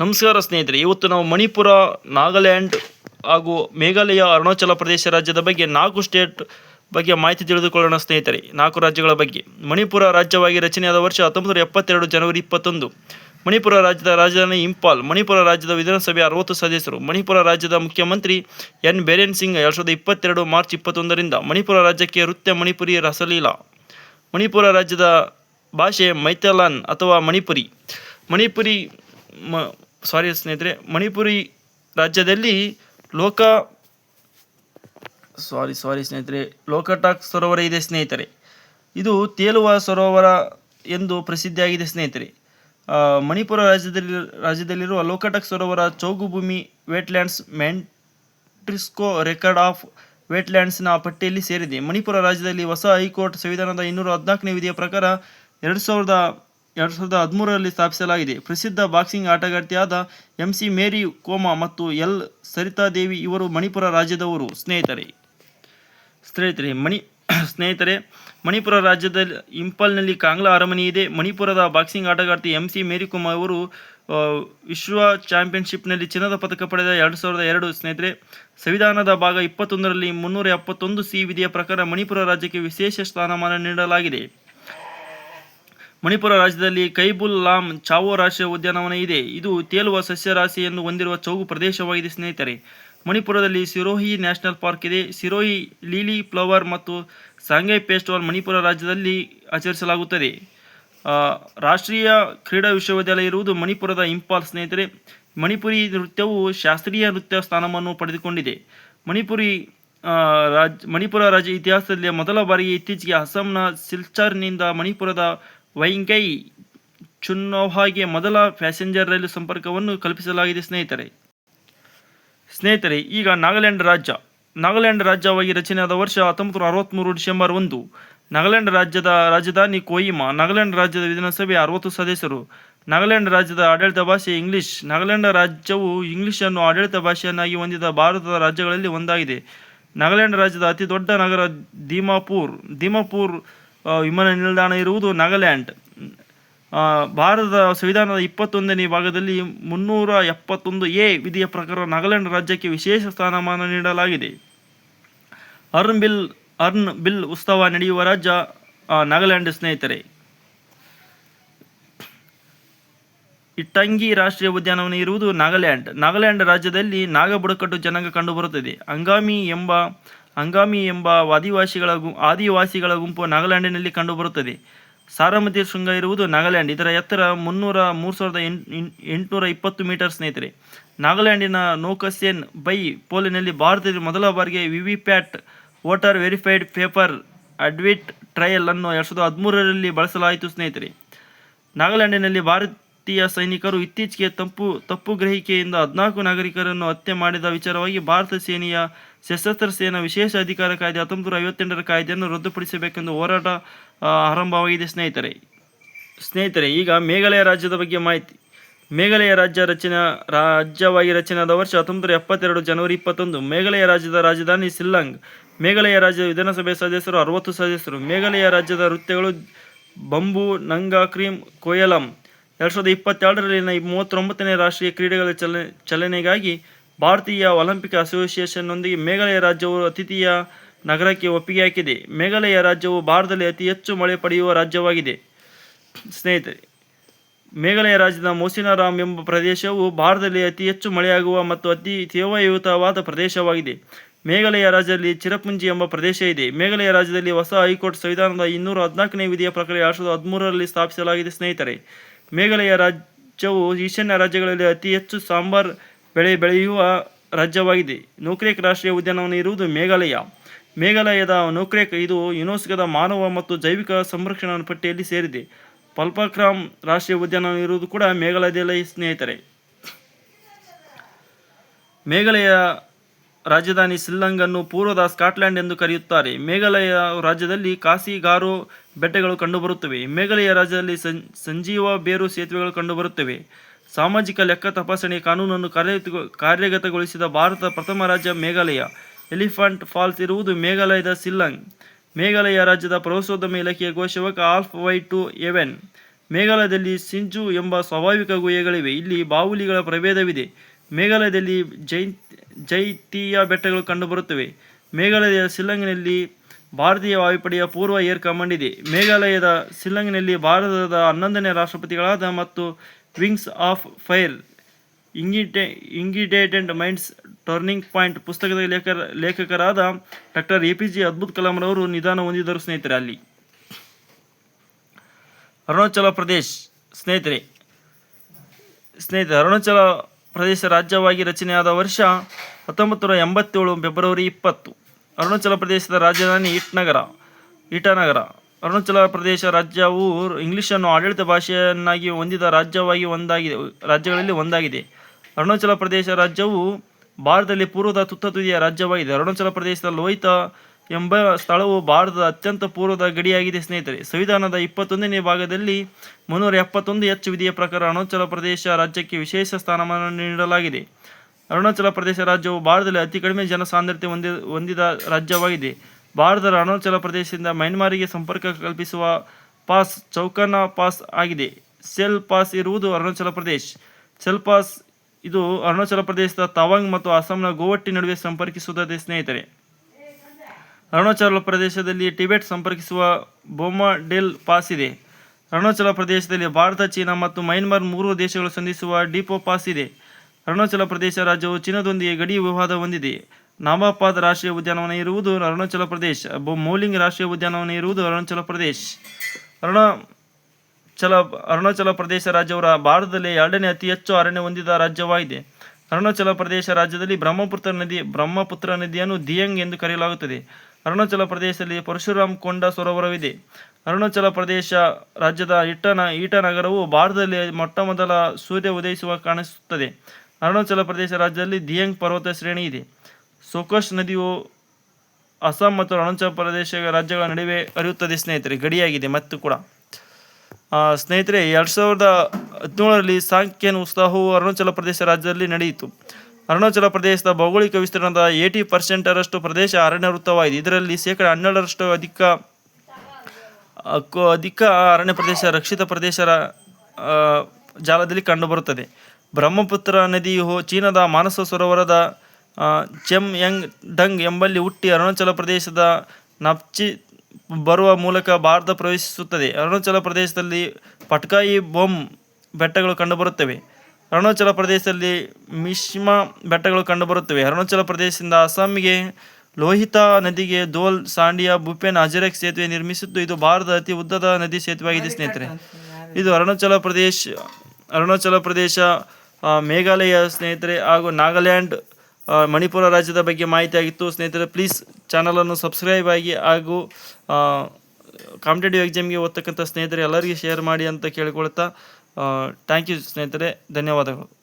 ನಮಸ್ಕಾರ ಸ್ನೇಹಿತರೆ, ಇವತ್ತು ನಾವು ಮಣಿಪುರ, ನಾಗಾಲ್ಯಾಂಡ್ ಹಾಗೂ ಮೇಘಾಲಯ, ಅರುಣಾಚಲ ಪ್ರದೇಶ ರಾಜ್ಯದ ಬಗ್ಗೆ ನಾಲ್ಕು ಸ್ಟೇಟ್ ಬಗ್ಗೆ ಮಾಹಿತಿ ತಿಳಿದುಕೊಳ್ಳೋಣ ಸ್ನೇಹಿತರೆ. ನಾಲ್ಕು ರಾಜ್ಯಗಳ ಬಗ್ಗೆ. ಮಣಿಪುರ ರಾಜ್ಯವಾಗಿ ರಚನೆಯಾದ ವರ್ಷ ಹತ್ತೊಂಬತ್ತು ಎಪ್ಪತ್ತೆರಡು ಜನವರಿ ಇಪ್ಪತ್ತೊಂದು. ಮಣಿಪುರ ರಾಜ್ಯದ ರಾಜಧಾನಿ ಇಂಪಾಲ್ ಮಣಿಪುರ ರಾಜ್ಯದ ವಿಧಾನಸಭೆ ಅರವತ್ತು ಸದಸ್ಯರು. ಮಣಿಪುರ ರಾಜ್ಯದ ಮುಖ್ಯಮಂತ್ರಿ ಎನ್. ಬೇರೇನ್ ಸಿಂಗ್ ಎರಡು ಸಾವಿರದ ಇಪ್ಪತ್ತೆರಡು ಮಾರ್ಚ್ ಇಪ್ಪತ್ತೊಂದರಿಂದ ಮಣಿಪುರ ರಾಜ್ಯಕ್ಕೆ ನೃತ್ಯ ಮಣಿಪುರಿ ರಸಲೀಲಾ. ಮಣಿಪುರ ರಾಜ್ಯದ ಭಾಷೆ ಮೈಥಲಾನ್ ಅಥವಾ ಮಣಿಪುರಿ. ಮಣಿಪುರಿ ಸಾರಿ ಸ್ನೇಹಿತರೆ, ಮಣಿಪುರಿ ರಾಜ್ಯದಲ್ಲಿ ಲೋಕ, ಸಾರಿ ಸಾರಿ ಸ್ನೇಹಿತರೆ ಲೋಕಟಾಕ್ ಸರೋವರ ಇದೆ ಸ್ನೇಹಿತರೆ. ಇದು ತೇಲುವ ಸರೋವರ ಎಂದು ಪ್ರಸಿದ್ಧಿಯಾಗಿದೆ ಸ್ನೇಹಿತರೆ. ಮಣಿಪುರ ರಾಜ್ಯದಲ್ಲಿ, ರಾಜ್ಯದಲ್ಲಿರುವ ಲೋಕಟಕ್ ಸರೋವರ ಚೌಗುಭೂಮಿ ವೇಟ್ಲ್ಯಾಂಡ್ಸ್ ಮ್ಯಾಂಟ್ರಿಸ್ಕೋ ರೆಕಾರ್ಡ್ ಆಫ್ ವೇಟ್ಲ್ಯಾಂಡ್ಸ್ನ ಪಟ್ಟಿಯಲ್ಲಿ ಸೇರಿದೆ. ಮಣಿಪುರ ರಾಜ್ಯದಲ್ಲಿ ಹೊಸ ಹೈಕೋರ್ಟ್ ಸಂವಿಧಾನದ ಇನ್ನೂರ ಹದಿನಾಲ್ಕನೇ ವಿಧಿಯ ಪ್ರಕಾರ ಎರಡು ಸಾವಿರದ ಎರಡು ಸಾವಿರದ ಹದಿಮೂರರಲ್ಲಿ ಸ್ಥಾಪಿಸಲಾಗಿದೆ. ಪ್ರಸಿದ್ಧ ಬಾಕ್ಸಿಂಗ್ ಆಟಗಾರ್ತಿಯಾದ ಎಂ ಸಿ ಮೇರಿ ಕೋಮಾ ಮತ್ತು ಎಲ್ ಸರಿತಾದೇವಿ ಇವರು ಮಣಿಪುರ ರಾಜ್ಯದವರು. ಸ್ನೇಹಿತರೆ ಸ್ನೇಹಿತರೆ ಮಣಿ ಸ್ನೇಹಿತರೆ ಮಣಿಪುರ ರಾಜ್ಯದ ಇಂಪಾಲ್ನಲ್ಲಿ ಕಾಂಗ್ಲಾ ಅರಮನೆ ಇದೆ. ಮಣಿಪುರದ ಬಾಕ್ಸಿಂಗ್ ಆಟಗಾರ್ತಿ ಎಂ ಸಿ ಮೇರಿಕೋಮ್ ಅವರು ಆ, ವಿಶ್ವ ಚಾಂಪಿಯನ್ಶಿಪ್ನಲ್ಲಿ ಚಿನ್ನದ ಪದಕ ಪಡೆದ ಎರಡು ಸಾವಿರದ ಎರಡು. ಸ್ನೇಹಿತರೆ ಸಂವಿಧಾನದ ಭಾಗ ಇಪ್ಪತ್ತೊಂದರಲ್ಲಿ ಮುನ್ನೂರ ಎಪ್ಪತ್ತೊಂದು ಸಿ ವಿಧಿಯ ಪ್ರಕಾರ ಮಣಿಪುರ ರಾಜ್ಯಕ್ಕೆ ವಿಶೇಷ ಸ್ಥಾನಮಾನ ನೀಡಲಾಗಿದೆ. ಮಣಿಪುರ ರಾಜ್ಯದಲ್ಲಿ ಕೈಬುಲ್ ಲಾಮ್ ಚಾವೋ ರಾಷ್ಟ್ರೀಯ ಉದ್ಯಾನವನ ಇದೆ. ಇದು ತೇಲುವ ಸಸ್ಯರಾಶಿಯನ್ನು ಹೊಂದಿರುವ ಚೌಗು ಪ್ರದೇಶವಾಗಿದೆ, ಸ್ನೇಹಿತರೆ. ಮಣಿಪುರದಲ್ಲಿ ಸಿರೋಹಿ ನ್ಯಾಷನಲ್ ಪಾರ್ಕ್ ಇದೆ. ಸಿರೋಹಿ, ಲೀಲಿ ಫ್ಲವರ್ ಮತ್ತು ಸಾಂಘೈ ಫೆಸ್ಟಿವಲ್ ಮಣಿಪುರ ರಾಜ್ಯದಲ್ಲಿ ಆಚರಿಸಲಾಗುತ್ತದೆ. ರಾಷ್ಟ್ರೀಯ ಕ್ರೀಡಾ ವಿಶ್ವವಿದ್ಯಾಲಯ ಇರುವುದು ಮಣಿಪುರದ ಇಂಪಾಲ್, ಸ್ನೇಹಿತರೆ. ಮಣಿಪುರಿ ನೃತ್ಯವು ಶಾಸ್ತ್ರೀಯ ನೃತ್ಯ ಸ್ಥಾನವನ್ನು ಪಡೆದುಕೊಂಡಿದೆ. ಮಣಿಪುರಿ ರಾಜ್ ಮಣಿಪುರ ರಾಜ್ಯ ಇತಿಹಾಸದಲ್ಲಿ ಮೊದಲ ಬಾರಿಗೆ ಇತ್ತೀಚೆಗೆ ಅಸ್ಸಾಂನ ಸಿಲ್ಚಾರ್ನಿಂದ ಮಣಿಪುರದ ವೈಂಗೈ ಚುನ್ನೋಹಾಗೆ ಮೊದಲ ಪ್ಯಾಸೆಂಜರ್ ರೈಲು ಸಂಪರ್ಕವನ್ನು ಕಲ್ಪಿಸಲಾಗಿದೆ ಸ್ನೇಹಿತರೆ. ಸ್ನೇಹಿತರೆ, ಈಗ ನಾಗಾಲ್ಯಾಂಡ್ ರಾಜ್ಯ. ನಾಗಾಲ್ಯಾಂಡ್ ರಾಜ್ಯವಾಗಿ ರಚನೆಯಾದ ವರ್ಷ ಹತ್ತೊಂಬತ್ತು ನೂರ ಅರವತ್ತ್ಮೂರು ಡಿಸೆಂಬರ್ ಒಂದು. ನಾಗಾಲ್ಯಾಂಡ್ ರಾಜ್ಯದ ರಾಜಧಾನಿ ಕೋಯಿಮಾ, ನಾಗಾಲ್ಯಾಂಡ್ ರಾಜ್ಯದ ವಿಧಾನಸಭೆ ಅರವತ್ತು ಸದಸ್ಯರು. ನಾಗಾಲ್ಯಾಂಡ್ ರಾಜ್ಯದ ಆಡಳಿತ ಭಾಷೆ ಇಂಗ್ಲಿಷ್. ನಾಗಾಲ್ಯಾಂಡ್ ರಾಜ್ಯವು ಇಂಗ್ಲಿಷನ್ನು ಆಡಳಿತ ಭಾಷೆಯನ್ನಾಗಿ ಹೊಂದಿದ ಭಾರತದ ರಾಜ್ಯಗಳಲ್ಲಿ ಒಂದಾಗಿದೆ. ನಾಗಾಲ್ಯಾಂಡ್ ರಾಜ್ಯದ ಅತಿ ದೊಡ್ಡ ನಗರ ದಿಮಾಪುರ್ ದಿಮಾಪುರ್ ವಿಮಾನ ನಿಲ್ದಾಣ ಇರುವುದು ನಾಗಾಲ್ಯಾಂಡ್. ಭಾರತದ ಸಂವಿಧಾನದ ಇಪ್ಪತ್ತೊಂದನೇ ಭಾಗದಲ್ಲಿ ಮುನ್ನೂರ ಎಪ್ಪತ್ತೊಂದು ಎ ವಿಧಿಯ ಪ್ರಕಾರ ನಾಗಾಲ್ಯಾಂಡ್ ರಾಜ್ಯಕ್ಕೆ ವಿಶೇಷ ಸ್ಥಾನಮಾನ ನೀಡಲಾಗಿದೆ. ಅರ್ನ್ ಬಿಲ್ ಅರ್ನ್ ಬಿಲ್ ಉತ್ಸವ ನಡೆಯುವ ರಾಜ್ಯ ನಾಗಾಲ್ಯಾಂಡ್ ಸ್ನೇಹಿತರೆ. ಇಟ್ಟಂಗಿ ರಾಷ್ಟ್ರೀಯ ಉದ್ಯಾನವನ ಇರುವುದು ನಾಗಾಲ್ಯಾಂಡ್. ನಾಗಾಲ್ಯಾಂಡ್ ರಾಜ್ಯದಲ್ಲಿ ನಾಗ ಬುಡಕಟ್ಟು ಜನಾಂಗ ಕಂಡುಬರುತ್ತದೆ. ಅಂಗಾಮಿ ಎಂಬ ಅಂಗಾಮಿ ಎಂಬ ಆದಿವಾಸಿಗಳ ಗು, ಆದಿವಾಸಿಗಳ ಗುಂಪು ನಾಗಾಲ್ಯಾಂಡಿನಲ್ಲಿ ಕಂಡುಬರುತ್ತದೆ. ಸಾರಮತಿ ಶೃಂಗ ಇರುವುದು ನಾಗಾಲ್ಯಾಂಡ್. ಇದರ ಎತ್ತರ ಮುನ್ನೂರ ಮೂರು ಸಾವಿರದ ಎಂಟುನೂರ ಇಪ್ಪತ್ತು ಮೀಟರ್ ಸ್ನೇಹಿತರೆ. ನಾಗಾಲ್ಯಾಂಡಿನ ನೋಕಸೇನ್ ಬೈ ಪೋಲಿನಲ್ಲಿ ಭಾರತದಲ್ಲಿ ಮೊದಲ ಬಾರಿಗೆ VV PAT voter verified paper audit trail ಅನ್ನು ಎರಡು ಸಾವಿರದ ಹದಿಮೂರರಲ್ಲಿ ಬಳಸಲಾಯಿತು ಸ್ನೇಹಿತರೆ. ನಾಗಾಲ್ಯಾಂಡಿನಲ್ಲಿ ಭಾರತೀಯ ಸೈನಿಕರು ಇತ್ತೀಚೆಗೆ ತಪ್ಪು ತಪ್ಪು ಗ್ರಹಿಕೆಯಿಂದ ಹದಿನಾಲ್ಕು ನಾಗರಿಕರನ್ನು ಹತ್ಯೆ ಮಾಡಿದ ವಿಚಾರವಾಗಿ ಭಾರತ ಸೇನೆಯ ಸಶಸ್ತ್ರ ಸೇನಾ ವಿಶೇಷ ಅಧಿಕಾರ ಕಾಯ್ದೆ, ಹತ್ತೊಂಬತ್ತು ನೂರ ಐವತ್ತೆಂಟರ ಕಾಯ್ದೆಯನ್ನು ರದ್ದುಪಡಿಸಬೇಕೆಂದು ಹೋರಾಟ ಆರಂಭವಾಗಿದೆ. ಸ್ನೇಹಿತರೆ ಸ್ನೇಹಿತರೆ, ಈಗ ಮೇಘಾಲಯ ರಾಜ್ಯದ ಬಗ್ಗೆ ಮಾಹಿತಿ. ಮೇಘಾಲಯ ರಾಜ್ಯ ರಚನೆ, ರಾಜ್ಯವಾಗಿ ರಚನೆಯಾದ ವರ್ಷ ಹತ್ತೊಂಬತ್ತು ಎಪ್ಪತ್ತೆರಡು ಜನವರಿ ಇಪ್ಪತ್ತೊಂದು. ಮೇಘಾಲಯ ರಾಜ್ಯದ ರಾಜಧಾನಿ ಸಿಲ್ಲಾಂಗ್ ಮೇಘಾಲಯ ರಾಜ್ಯದ ವಿಧಾನಸಭೆ ಸದಸ್ಯರು ಅರವತ್ತು ಸದಸ್ಯರು. ಮೇಘಾಲಯ ರಾಜ್ಯದ ನೃತ್ಯಗಳು ಬಂಬು, ನಂಗಾ ಕ್ರೀಮ್ ಕೊಯಲಂ. ಎರಡು ಸಾವಿರದ ಇಪ್ಪತ್ತೆರಡರಲ್ಲಿನ ಮೂವತ್ತೊಂಬತ್ತನೇ ರಾಷ್ಟ್ರೀಯ ಕ್ರೀಡೆಗಳ ಚಲನೆ, ಚಲನೆಗಾಗಿ ಭಾರತೀಯ ಒಲಿಂಪಿಕ್ ಅಸೋಸಿಯೇಷನ್ನೊಂದಿಗೆ ಮೇಘಾಲಯ ರಾಜ್ಯವು ಅತಿಥಿಯ ನಗರಕ್ಕೆ ಒಪ್ಪಿಗೆ ಹಾಕಿದೆ ಮೇಘಾಲಯ ರಾಜ್ಯವು ಭಾರತದಲ್ಲಿ ಅತಿ ಹೆಚ್ಚು ಮಳೆ ಪಡೆಯುವ ರಾಜ್ಯವಾಗಿದೆ. ಸ್ನೇಹಿತರೆ, ಮೇಘಾಲಯ ರಾಜ್ಯದ ಮೋಸಿನಾರಾಮ್ ಎಂಬ ಪ್ರದೇಶವು ಭಾರತದಲ್ಲಿ ಅತಿ ಹೆಚ್ಚು ಮಳೆಯಾಗುವ ಮತ್ತು ಅತಿ ತೇವಯುತವಾದ ಪ್ರದೇಶವಾಗಿದೆ. ಮೇಘಾಲಯ ರಾಜ್ಯದಲ್ಲಿ ಚಿರಪುಂಜಿ ಎಂಬ ಪ್ರದೇಶ ಇದೆ. ಮೇಘಾಲಯ ರಾಜ್ಯದಲ್ಲಿ ಹೊಸ ಹೈಕೋರ್ಟ್ ಸಂವಿಧಾನದ ಇನ್ನೂರ ಹದಿನಾಲ್ಕನೇ ವಿಧಿಯ ಪ್ರಕಾರ ಎರಡು ಸಾವಿರದ ಹದಿಮೂರರಲ್ಲಿ ಸ್ಥಾಪಿಸಲಾಗಿದೆ. ಸ್ನೇಹಿತರೆ, ಮೇಘಾಲಯ ರಾಜ್ಯವು ಈಶಾನ್ಯ ರಾಜ್ಯಗಳಲ್ಲಿ ಅತಿ ಹೆಚ್ಚು ಸಾಂಬಾರ್ ಬೆಳೆ ಬೆಳೆಯುವ ರಾಜ್ಯವಾಗಿದೆ. ನೋಕ್ರೇಕ್ ರಾಷ್ಟ್ರೀಯ ಉದ್ಯಾನವನ ಇರುವುದು ಮೇಘಾಲಯ. ಮೇಘಾಲಯದ ನೋಕ್ರೇಕ್ ಇದು ಯುನೆಸ್ಕೋದ ಮಾನವ ಮತ್ತು ಜೈವಿಕ ಸಂರಕ್ಷಣಾ ಪಟ್ಟಿಯಲ್ಲಿ ಸೇರಿದೆ. ಪಲ್ಪಕ್ರಾಮ್ ರಾಷ್ಟ್ರೀಯ ಉದ್ಯಾನವನ ಇರುವುದು ಕೂಡ ಮೇಘಾಲಯದಲ್ಲಿ ಸ್ನೇಹಿತರೆ. ಮೇಘಾಲಯ ರಾಜಧಾನಿ ಸಿಲ್ಲಂಗ್ ಅನ್ನು ಪೂರ್ವದ ಸ್ಕಾಟ್ಲ್ಯಾಂಡ್ ಎಂದು ಕರೆಯುತ್ತಾರೆ. ಮೇಘಾಲಯ ರಾಜ್ಯದಲ್ಲಿ ಕಾಸಿ ಗಾರೋ ಬೆಟ್ಟಗಳು ಕಂಡುಬರುತ್ತವೆ. ಮೇಘಾಲಯ ರಾಜ್ಯದಲ್ಲಿ ಸಂಜೀವ ಬೇರು ಸೇತುವೆಗಳು ಕಂಡುಬರುತ್ತವೆ. ಸಾಮಾಜಿಕ ಲೆಕ್ಕ ತಪಾಸಣೆ ಕಾನೂನನ್ನು ಕಾರ್ಯ ಕಾರ್ಯಗತಗೊಳಿಸಿದ ಭಾರತದ ಪ್ರಥಮ ರಾಜ್ಯ ಮೇಘಾಲಯ. ಎಲಿಫೆಂಟ್ ಫಾಲ್ಸ್ ಇರುವುದು ಮೇಘಾಲಯದ ಸಿಲ್ಲಂಗ್ ಮೇಘಾಲಯ ರಾಜ್ಯದ ಪ್ರವಾಸೋದ್ಯಮ ಇಲಾಖೆಯ ಘೋಷವಕ ಆಲ್ಫ್ ವೈ ಟು ಎವೆನ್. ಮೇಘಾಲಯದಲ್ಲಿ ಸಿಂಜು ಎಂಬ ಸ್ವಾಭಾವಿಕ ಗುಹೆಗಳಿವೆ. ಇಲ್ಲಿ ಬಾವುಲಿಗಳ ಪ್ರಭೇದವಿದೆ. ಮೇಘಾಲಯದಲ್ಲಿ ಜೈ ಜೈತೀಯ ಬೆಟ್ಟಗಳು ಕಂಡುಬರುತ್ತವೆ. ಮೇಘಾಲಯದ ಸಿಲ್ಲಂಗ್ನಲ್ಲಿ ಭಾರತೀಯ ವಾಯುಪಡೆಯ ಪೂರ್ವ ಏರ್ ಕಮಾಂಡ್ ಇದೆ. ಮೇಘಾಲಯದ ಸಿಲ್ಲಂಗ್ನಲ್ಲಿ ಭಾರತದ ಹನ್ನೊಂದನೇ ರಾಷ್ಟ್ರಪತಿಗಳಾದ ಮತ್ತು ವಿಂಗ್ಸ್ ಆಫ್ ಫೈರ್ ಇಂಗಿಟೆ ಇಂಗಿಟೇಟೆಡ್ ಮೈಂಡ್ಸ್ ಟರ್ನಿಂಗ್ ಪಾಯಿಂಟ್ ಪುಸ್ತಕದ ಲೇಖಕ ಲೇಖಕರಾದ doctor A P J Abdul ಕಲಾಂರವರು ನಿಧಾನ ಹೊಂದಿದರು ಸ್ನೇಹಿತರೆ ಅಲ್ಲಿ. ಅರುಣಾಚಲ ಪ್ರದೇಶ್, ಸ್ನೇಹಿತರೆ. ಸ್ನೇಹಿತರೆ, ಅರುಣಾಚಲ ಪ್ರದೇಶ ರಾಜ್ಯವಾಗಿ ರಚನೆಯಾದ ವರ್ಷ ಹತ್ತೊಂಬತ್ತು ನೂರ ಎಂಬತ್ತೇಳು, ಫೆಬ್ರವರಿ ಇಪ್ಪತ್ತು. ಅರುಣಾಚಲ ಪ್ರದೇಶದ ರಾಜಧಾನಿ ಇಟ್ನಗರ, ಇಟಾನಗರ. ಅರುಣಾಚಲ ಪ್ರದೇಶ ರಾಜ್ಯವು ಇಂಗ್ಲಿಷನ್ನು ಆಡಳಿತ ಭಾಷೆಯನ್ನಾಗಿ ಹೊಂದಿದ ರಾಜ್ಯವಾಗಿ ಒಂದಾಗಿದೆ, ರಾಜ್ಯಗಳಲ್ಲಿ ಒಂದಾಗಿದೆ. ಅರುಣಾಚಲ ಪ್ರದೇಶ ರಾಜ್ಯವು ಭಾರತದಲ್ಲಿ ಪೂರ್ವದ ತುತ್ತ ತುದಿಯ ರಾಜ್ಯವಾಗಿದೆ. ಅರುಣಾಚಲ ಪ್ರದೇಶದ ಲೋಹಿತ ಎಂಬ ಸ್ಥಳವು ಭಾರತದ ಅತ್ಯಂತ ಪೂರ್ವದ ಗಡಿಯಾಗಿದೆ, ಸ್ನೇಹಿತರೆ. ಸಂವಿಧಾನದ ಇಪ್ಪತ್ತೊಂದನೇ ಭಾಗದಲ್ಲಿ ಮುನ್ನೂರ ಎಪ್ಪತ್ತೊಂದು ಹೆಚ್ಚು ವಿಧಿಯ ಪ್ರಕಾರ ಅರುಣಾಚಲ ಪ್ರದೇಶ ರಾಜ್ಯಕ್ಕೆ ವಿಶೇಷ ಸ್ಥಾನಮಾನ ನೀಡಲಾಗಿದೆ. ಅರುಣಾಚಲ ಪ್ರದೇಶ ರಾಜ್ಯವು ಭಾರತದಲ್ಲಿ ಅತಿ ಕಡಿಮೆ ಜನಸಾಂದ್ರತೆ ಹೊಂದಿ, ಹೊಂದಿದ ರಾಜ್ಯವಾಗಿದೆ. ಭಾರತದ ಅರುಣಾಚಲ ಪ್ರದೇಶದಿಂದ ಮ್ಯಾನ್ಮಾರಿಗೆ ಸಂಪರ್ಕ ಕಲ್ಪಿಸುವ ಪಾಸ್ ಚೌಕನ ಪಾಸ್ ಆಗಿದೆ. ಸೆಲ್ ಪಾಸ್ ಇರುವುದು ಅರುಣಾಚಲ ಪ್ರದೇಶ್. ಸೆಲ್ ಪಾಸ್ ಇದು ಅರುಣಾಚಲ ಪ್ರದೇಶದ ತವಾಂಗ್ ಮತ್ತು ಅಸ್ಸಾಂನ ಗೋವಟ್ಟಿ ನಡುವೆ ಸಂಪರ್ಕಿಸುತ್ತದೆ, ಸ್ನೇಹಿತರೆ. ಅರುಣಾಚಲ ಪ್ರದೇಶದಲ್ಲಿ ಟಿಬೆಟ್ ಸಂಪರ್ಕಿಸುವ ಬೊಮಾಡೆಲ್ ಪಾಸ್ ಇದೆ. ಅರುಣಾಚಲ ಪ್ರದೇಶದಲ್ಲಿ ಭಾರತ, ಚೀನಾ ಮತ್ತು ಮೈನ್ಮಾರ್ ಮೂರು ದೇಶಗಳು ಸಂಧಿಸುವ ಡಿಪೋ ಪಾಸ್ ಇದೆ. ಅರುಣಾಚಲ ಪ್ರದೇಶ ರಾಜ್ಯವು ಚೀನಾದೊಂದಿಗೆ ಗಡಿ ವಿವಾದ ಹೊಂದಿದೆ. ನಾಮಾಪಾದ್ ರಾಷ್ಟ್ರೀಯ ಉದ್ಯಾನವನ ಇರುವುದು ಅರುಣಾಚಲ ಪ್ರದೇಶ. ಮೌಲಿಂಗ್ ರಾಷ್ಟ್ರೀಯ ಉದ್ಯಾನವನ ಇರುವುದು ಅರುಣಾಚಲ ಪ್ರದೇಶ. ಅರುಣ ಚಲ ಅರುಣಾಚಲ ಪ್ರದೇಶ ರಾಜ್ಯವು ಭಾರತದಲ್ಲಿ ಎರಡನೇ ಅತಿ ಹೆಚ್ಚು ಅರಣ್ಯ ಹೊಂದಿದ ರಾಜ್ಯವಾಗಿದೆ. ಅರುಣಾಚಲ ಪ್ರದೇಶ ರಾಜ್ಯದಲ್ಲಿ ಬ್ರಹ್ಮಪುತ್ರ ನದಿ, ಬ್ರಹ್ಮಪುತ್ರ ನದಿಯನ್ನು ದಿಯಂಗ್ ಎಂದು ಕರೆಯಲಾಗುತ್ತದೆ. ಅರುಣಾಚಲ ಪ್ರದೇಶದಲ್ಲಿ ಪರಶುರಾಮ್ ಕೊಂಡ ಸರೋವರವಿದೆ. ಅರುಣಾಚಲ ಪ್ರದೇಶ ರಾಜ್ಯದ ಇಟ್ಟನ ಈಟನಗರವು ಭಾರತದಲ್ಲಿ ಮೊಟ್ಟಮೊದಲ ಸೂರ್ಯ ಉದಯಿಸುವ ಕಾಣಿಸುತ್ತದೆ. ಅರುಣಾಚಲ ಪ್ರದೇಶ ರಾಜ್ಯದಲ್ಲಿ ದಿಯಂಗ್ ಪರ್ವತ ಶ್ರೇಣಿ ಇದೆ. ಸೋಕೋಶ್ ನದಿಯು ಅಸ್ಸಾಂ ಮತ್ತು ಅರುಣಾಚಲ ಪ್ರದೇಶ ರಾಜ್ಯಗಳ ನಡುವೆ ಹರಿಯುತ್ತದೆ, ಸ್ನೇಹಿತರೆ. ಗಡಿಯಾಗಿದೆ ಮತ್ತು ಕೂಡ. ಸ್ನೇಹಿತರೆ, ಎರಡು ಸಾವಿರದ ಹದಿನೇಳರಲ್ಲಿ ಸಾಂಖ್ಯನ್ ಉತ್ಸಾಹವು ಅರುಣಾಚಲ ಪ್ರದೇಶ ರಾಜ್ಯದಲ್ಲಿ ನಡೆಯಿತು. ಅರುಣಾಚಲ ಪ್ರದೇಶದ ಭೌಗೋಳಿಕ ವಿಸ್ತೀರ್ಣದ ಏಯ್ಟಿ ಪರ್ಸೆಂಟರಷ್ಟು ಪ್ರದೇಶ ಅರಣ್ಯ ವೃತ್ತವಾಗಿದೆ. ಇದರಲ್ಲಿ ಶೇಕಡ ಹನ್ನೆರಡರಷ್ಟು ಅಧಿಕ ಅಧಿಕ ಅರಣ್ಯ ಪ್ರದೇಶ, ರಕ್ಷಿತ ಪ್ರದೇಶ ಜಾಲದಲ್ಲಿ ಕಂಡುಬರುತ್ತದೆ. ಬ್ರಹ್ಮಪುತ್ರ ನದಿಯು ಚೀನಾದ ಮಾನಸ ಸರೋವರದ ಚೆಮ್ ಯಂಗ್ ಡಂಗ್ ಎಂಬಲ್ಲಿ ಹುಟ್ಟಿ ಅರುಣಾಚಲ ಪ್ರದೇಶದ ನಪ್ಚಿ ಬರುವ ಮೂಲಕ ಭಾರತ ಪ್ರವೇಶಿಸುತ್ತದೆ. ಅರುಣಾಚಲ ಪ್ರದೇಶದಲ್ಲಿ ಪಟ್ಕಾಯಿ ಬೊಮ್ ಬೆಟ್ಟಗಳು ಕಂಡುಬರುತ್ತವೆ. ಅರುಣಾಚಲ ಪ್ರದೇಶದಲ್ಲಿ ಮಿಶ್ಮಾ ಬೆಟ್ಟಗಳು ಕಂಡುಬರುತ್ತವೆ. ಅರುಣಾಚಲ ಪ್ರದೇಶದಿಂದ ಅಸ್ಸಾಂಗೆ ಲೋಹಿತ ನದಿಗೆ ದೋಲ್, ಸಾಂಡಿಯಾ, ಭೂಪೇನ್ ಹಜರೇಕ್ ಸೇತುವೆ ನಿರ್ಮಿಸಿದ್ದು ಇದು ಭಾರತದ ಅತಿ ಉದ್ದದ ನದಿ ಸೇತುವೆಯಾಗಿದೆ ಸ್ನೇಹಿತರೆ. ಇದು ಅರುಣಾಚಲ ಪ್ರದೇಶ ಅರುಣಾಚಲ ಪ್ರದೇಶ ಮೇಘಾಲಯ ಸ್ನೇಹಿತರೆ ಹಾಗೂ ನಾಗಾಲ್ಯಾಂಡ್ ಮಣಿಪುರ ರಾಜ್ಯದ ಬಗ್ಗೆ ಮಾಹಿತಿ ಆಗಿತ್ತು ಸ್ನೇಹಿತರೆ ಪ್ಲೀಸ್ ಚಾನಲನ್ನು ಸಬ್ಸ್ಕ್ರೈಬ್ ಆಗಿ ಹಾಗೂ ಕಾಂಪಿಟೇಟಿವ್ ಎಕ್ಸಾಮ್ಗೆ ಓದ್ತಕ್ಕಂಥ ಸ್ನೇಹಿತರೆ ಎಲ್ಲರಿಗೂ ಶೇರ್ ಮಾಡಿ ಅಂತ ಕೇಳಿಕೊಳ್ತಾ ಥ್ಯಾಂಕ್ ಯು ಸ್ನೇಹಿತರೆ, ಧನ್ಯವಾದಗಳು.